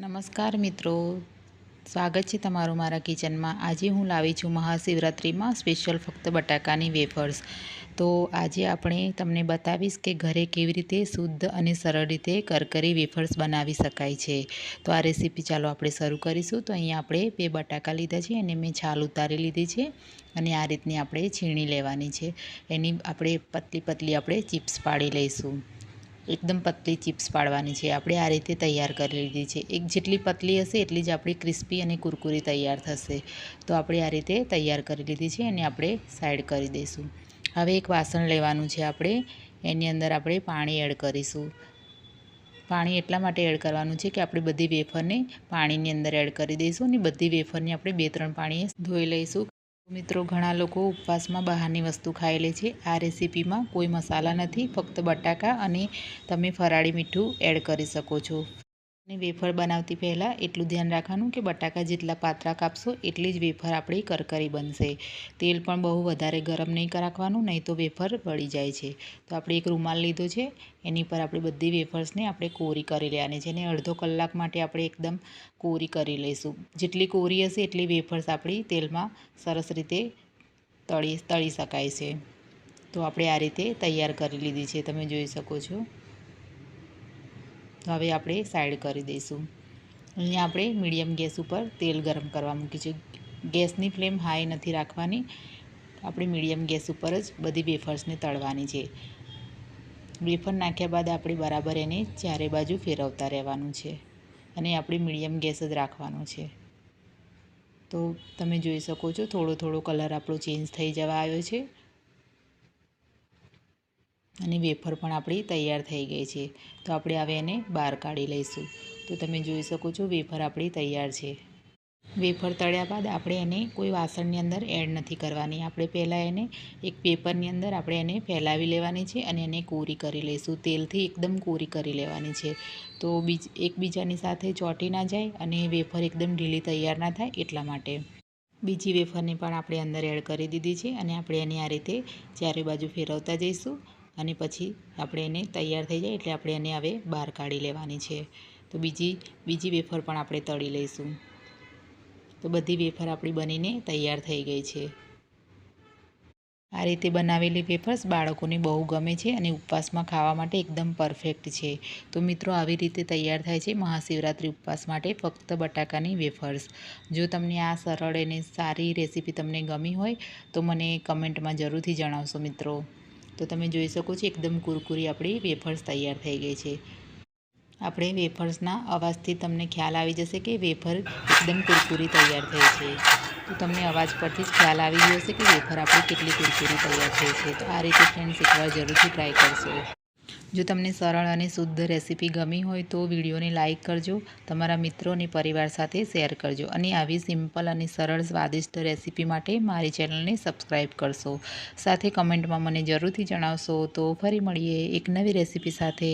નમસ્કાર મિત્રો. સ્વાગત છે તમારું મારા કિચનમાં. આજે હું લાવી છું મહાશિવરાત્રિમાં સ્પેશિયલ ફક્ત બટાકાની વેફર્સ. તો આજે આપણે તમને બતાવીશ કે ઘરે કેવી રીતે શુદ્ધ અને સરળ રીતે કરકરી વેફર્સ બનાવી શકાય છે. તો આ રેસીપી ચાલો આપણે શરૂ કરીશું. તો અહીંયા આપણે બે બટાકા લીધા છે અને મેં છાલ ઉતારી લીધી છે અને આ રીતની આપણે છીણી લેવાની છે. એની આપણે પતલી પતલી આપણે ચિપ્સ પાડી લઈશું. એકદમ પતલી ચિપ્સ પાડવાની છે. આપણે આ રીતે તૈયાર કરી લીધી છે. એક જેટલી પતલી હશે, એટલી જ આપણી ક્રિસ્પી અને કુરકુરી તૈયાર થશે. તો આપણે આ રીતે તૈયાર કરી લીધી છે અને આપણે સાઈડ કરી દઈશું. હવે એક વાસણ લેવાનું છે આપણે. એની અંદર આપણે પાણી એડ કરીશું. પાણી એટલા માટે એડ કરવાનું છે કે આપણે બધી વેફરને પાણીની અંદર એડ કરી દઈશું અને બધી વેફરને આપણે બે ત્રણ પાણીએ ધોઈ લઈશું. મિત્રો, ઘણા લોકો ઉપવાસમાં બહારની વસ્તુ ખાઈ છે. આ રેસીપીમાં કોઈ મસાલા નથી, ફક્ત બટાકા અને તમે ફરાળી મીઠું એડ કરી શકો છો. અને વેફર બનાવતી પહેલાં એટલું ધ્યાન રાખવાનું કે બટાકા જેટલા પાતળા કાપશો એટલી જ વેફર આપણી કરકરી બનશે. તેલ પણ બહુ વધારે ગરમ નહીં રાખવાનું, નહીં તો વેફર બળી જાય છે. તો આપણે એક રૂમાલ લીધો છે. એની પર આપણે બધી વેફર્સને આપણે કોરી કરી લેવાની છે અને અડધો કલાક માટે આપણે એકદમ કોરી કરી લઈશું. જેટલી કોરી હશે એટલી વેફર્સ આપણી તેલમાં સરસ રીતે તળી તળી શકાય છે. તો આપણે આ રીતે તૈયાર કરી લીધી છે. તમે જોઈ શકો છો. તો હવે આપણે સાઈડ કરી દઈશું. અહીંયા આપણે મીડિયમ ગેસ ઉપર તેલ ગરમ કરવા મૂકી છે. ગેસની ફ્લેમ હાઈ નથી રાખવાની. આપણે મીડિયમ ગેસ ઉપર જ બધી વેફર્સને તળવાની છે. વેફર નાખ્યા બાદ આપણે બરાબર એને ચારે બાજુ ફેરવતા રહેવાનું છે. અને આપણે મીડિયમ ગેસ જ રાખવાનો છે. તો તમે જોઈ શકો છો થોડો થોડો કલર આપણો ચેન્જ થઈ જવા આવ્યો છે. અને વેફર પણ આપણી તૈયાર થઈ ગઈ છે. તો આપણે હવે એને બહાર કાઢી લઈશું. તો તમે જોઈ શકો છો વેફર આપણી તૈયાર છે. વેફર તળ્યા બાદ આપણે એને કોઈ વાસણની અંદર એડ નથી કરવાની. આપણે પહેલાં એને એક પેપરની અંદર આપણે એને ફેલાવી લેવાની છે અને એને કોરી કરી લઈશું. તેલથી એકદમ કોરી કરી લેવાની છે. તો બીજ, એકબીજાની સાથે ચોંટી ના જાય અને વેફર એકદમ ઢીલી તૈયાર ના થાય એટલા માટે. બીજી વેફરની પણ આપણે અંદર એડ કરી દીધી છે અને આપણે એની આ રીતે ચારે બાજુ ફેરવતા જઈશું. અને પછી આપણે એને તૈયાર થઈ જાય એટલે આપણે એને હવે બહાર કાઢી લેવાની છે. તો બીજી બીજી વેફર પણ આપણે તળી લઈશું. તો બધી વેફર આપણી બનીને તૈયાર થઈ ગઈ છે. આ રીતે બનાવેલી વેફર્સ બાળકોને બહુ ગમે છે અને ઉપવાસમાં ખાવા માટે એકદમ પરફેક્ટ છે. તો મિત્રો, આવી રીતે તૈયાર થાય છે મહાશિવરાત્રિ ઉપવાસ માટે ફક્ત બટાકાની વેફર્સ. જો તમને આ સરળ અને સારી રેસીપી તમને ગમી હોય તો મને કમેન્ટમાં જરૂરથી જણાવશો મિત્રો. તો તમે જોઈ શકો છો, એકદમ કુરકુરી આપણી વેફર્સ તૈયાર થઈ ગઈ છે. આપણે વેફર્સના અવાજથી તમને ખ્યાલ આવી જશે કે વેફર એકદમ કુરકુરી તૈયાર થઈ છે. તો તમને અવાજ પરથી જ ખ્યાલ આવી ગયો હશે કે વેફર આપણી કેટલી કુરકુરી તૈયાર થઈ છે. તો આ રીતે ફ્રેન્ડ શીખવા જરૂરથી ટ્રાય કરશો. જો તમને સરળ અને શુદ્ધ રેસીપી ગમી હોય તો વિડીયોને લાઇક કરજો, તમારા મિત્રો અને પરિવાર સાથે શેર કરજો અને આવી સિમ્પલ અને સરળ સ્વાદિષ્ટ રેસીપી માટે મારી ચેનલને સબસ્ક્રાઈબ કરશો. સાથે કમેન્ટમાં મને જરૂરથી જણાવશો. તો ફરી મળીએ એક નવી રેસીપી સાથે.